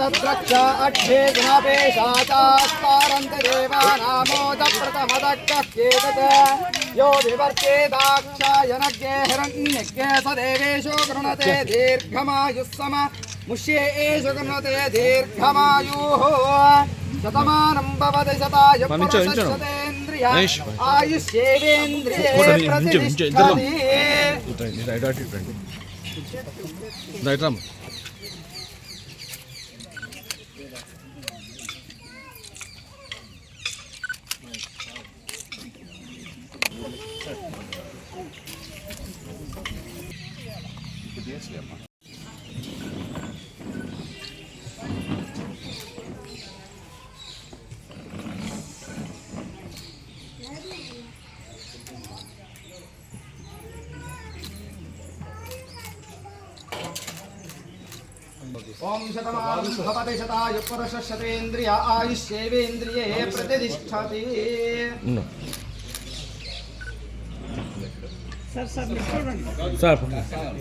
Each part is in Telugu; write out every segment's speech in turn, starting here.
तत्रक्ष अक्षे गुणापेशाचास्तारन्त देवानामोदप्रथमदक्ष चेतत् ప్రథమదక్కేతత్ యో వివర్చేదాక్షాయనజ్ఞే హిరణ్యజ్ఞే స దేవేషు గృణతే దీర్ఘమాయుస్సమ ముష్యేషు గృణతే దీర్ఘమాయుః శతమానం భవతి శతాయ పురుషశతేంద్రియ ఆయుష్యేవేంద్రియే ప్రతిష్టతి రైట్ છીએ એમાં ओम शतमान आयुष्येवेन्द्रिये प्रतिष्ठति। పురుషశతేంద్రియ ఆయుష్యేవేంద్రియే ప్రతిష్టతి సార్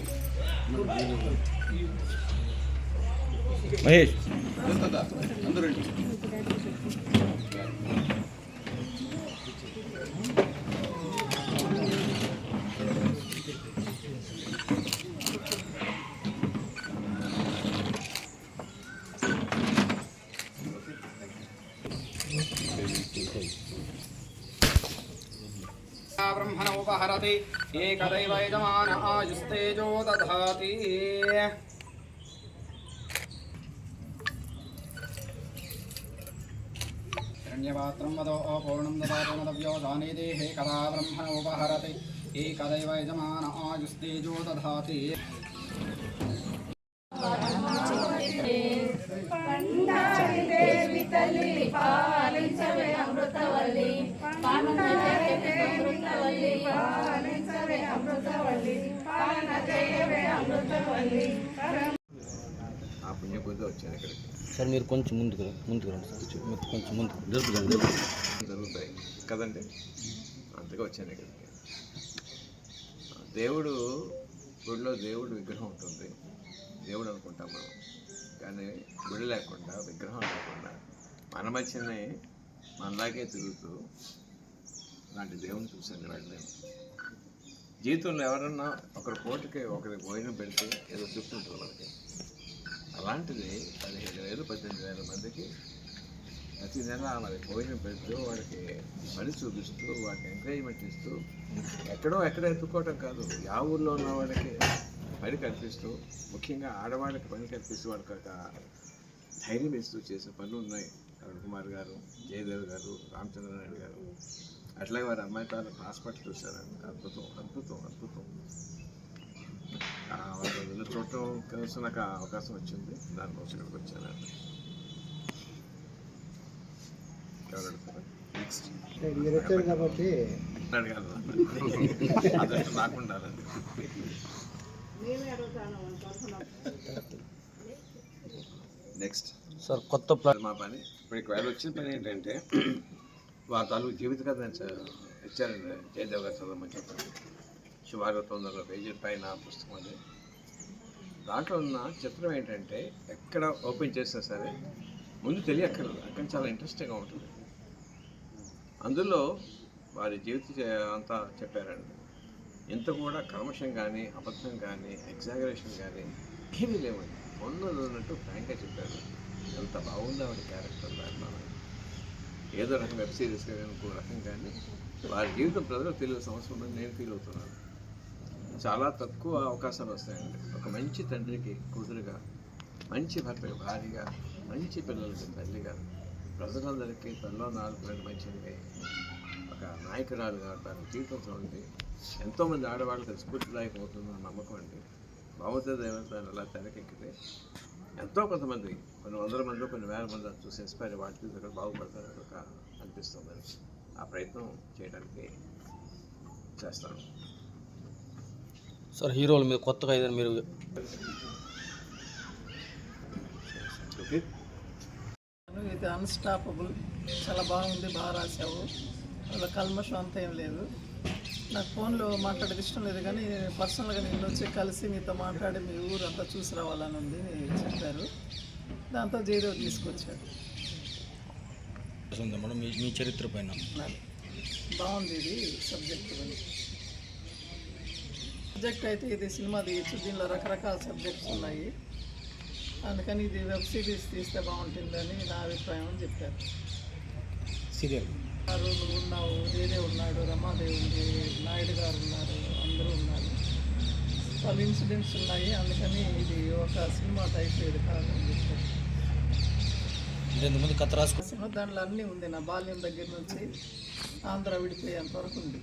ब्रह्मणोपहरति एकदैव यजमान आयुस्तेजो दधाति। हिरण्यपात्रं वदो, अपूर्णं ददातु मदव्यो, दाने देहे कदा ब्रह्मण उपहरति एकदैव यजमान आयुस्तेजो दधाति। पण्डानि देवि तलिपा। వచ్చాను ఇక్కడికి. సార్ మీరు కొంచెం ముందుకు ముందుకు రండి సార్. మీరు కొంచెం ముందుకు జరుపుదండి జరుగుతాయి. కదండి? అంతగా వచ్చాను ఇక్కడికి. దేవుడు గుడిలో దేవుడు విగ్రహం ఉంటుంది. దేవుడు అనుకుంటాం మనం. కానీ గుడి లేకుండా విగ్రహం లేకుండా మన మధ్యనే మనలాగే తిరుగుతూ అలాంటి దేవుని చూశాను వెళ్ళలేము జీవితంలో ఎవరన్నా ఒకరి పూటకి ఒకరి భోజనం పెడితే ఏదో ఉంటుంది మనకి. అలాంటిది పదిహేడు వేలు పద్దెనిమిది వేల మందికి ప్రతి నెల మరి భోజనం పెడుతూ వాళ్ళకి పని చూపిస్తూ వాళ్ళకి ఎంకరేజ్మెంట్ ఇస్తూ ఎక్కడో ఎక్కడ ఎత్తుకోవటం కాదు. యా ఊర్లో ఉన్న వాళ్ళకి పని కల్పిస్తూ ముఖ్యంగా ఆడవాళ్ళకి పని కల్పిస్తూ వాళ్ళకి ఒక ధైర్యం ఇస్తూ చేసే పనులు ఉన్నాయి. అరుణ్ కుమార్ గారు జయదేవ్ గారు రామచంద్రనాయుడు గారు. అట్లాగే వారి అమ్మాయి తాలూకు హాస్పిటల్ చూశారు అద్భుతం అద్భుతం అద్భుతం. ఆ, వాళ్ళ చూడటం కలిసి నాకు అవకాశం వచ్చింది. దానికోసం ఇక్కడికి వచ్చారు కాబట్టి. అడగాలి. నాకు ఉండాలండి నెక్స్ట్ సార్ కొత్త ప్లాన్ మా పని. ఇప్పుడు ఇక్కడ వేళ వచ్చిన పని ఏంటంటే వాళ్ళ తాలూకు జీవిత కథ ఇచ్చారండి జయదేవ్ గారు చదవమని చెప్పండి సుమారు తొమ్మిది వందల పేజీల పైన పుస్తకం అది. దాంట్లో ఉన్న చిత్రం ఏంటంటే ఎక్కడ ఓపెన్ చేసినా సరే ముందు తెలియక్కర్లేదు. అక్కడ చాలా ఇంట్రెస్టింగ్గా ఉంటుంది. అందులో వారి జీవిత అంతా చెప్పారండి. ఇంత కూడా కర్మషం కానీ అబద్ధం కానీ ఎగ్జాగరేషన్ కానీ ఏమీ లేవండి. ఉన్నది ఉన్నట్టు ఫ్రాంక్గా చెప్పారు. ఎంత బాగుంది ఆవిడ క్యారెక్టర్ దాని ఏదో రకం వెబ్ సిరీస్ కానీ ఇంకో రకం కానీ వారి జీవితం ప్రజలకు తెలియాల్సిన సంవత్సరం నేను ఫీల్ అవుతున్నాను. చాలా తక్కువ అవకాశాలు వస్తాయండి. ఒక మంచి తండ్రికి కూతురుగా మంచి భర్త భార్యగా మంచి పిల్లలకి తల్లిగా ప్రజలందరికీ తనలో నాలుగు పేరు మంచిది ఒక నాయకురాలుగా తన జీవితం చూడండి ఎంతోమంది ఆడవాళ్ళకి స్ఫూర్తిదాయకం అవుతుందన్న నమ్మకం అండి. భావత దేవతలు అలా తెరకెక్కితే ఎంతో కొంతమంది కొన్ని వందల మంది కొన్ని వేల మంది చూసి ఇన్స్పైర్ వాటి దగ్గర బాగుపడతారు ఒక అనిపిస్తుంది. ఆ ప్రయత్నం చేయడానికి చేస్తాను. సార్ హీరోల మీద కొత్తగా ఏదైనా మీరు ఓకే. ఇది అన్స్టాపబుల్ చాలా బాగుంది బాగా రాసావు అలా కల్మషం అంతా ఏం లేదు. నాకు ఫోన్లో మాట్లాడేది ఇష్టం లేదు కానీ పర్సనల్గా నేను వచ్చి కలిసి మీతో మాట్లాడి మీ ఊరు అంతా చూసి రావాలని ఉంది చెప్పారు. దాంతో జయదేవ్ తీసుకొచ్చాడు. మీ మీ చరిత్ర పైన. బాగుంది ఇది సబ్జెక్ట్ సబ్జెక్ట్ అయితే ఇది సినిమా తీయచ్చు. దీనిలో రకరకాల సబ్జెక్ట్స్ ఉన్నాయి. అందుకని ఇది వెబ్ సిరీస్ తీస్తే బాగుంటుందని నా అభిప్రాయం అని చెప్పారు. సీరియల్. నువ్వు ఉన్నావు దేదే ఉన్నాడు రమాదేవి ఉంది నాయుడు గారు ఉన్నారు అందరూ ఉన్నారు. వాళ్ళు ఇన్సిడెంట్స్ ఉన్నాయి. అందుకని ఇది ఒక సినిమా టైప్ ఇది కాదని చెప్పారు. ఇంతకుముందు కథ దాంట్లో అన్నీ ఉంది. నా బాల్యం దగ్గర నుంచి ఆంధ్ర విడిపోయేంత వరకు ఉంది.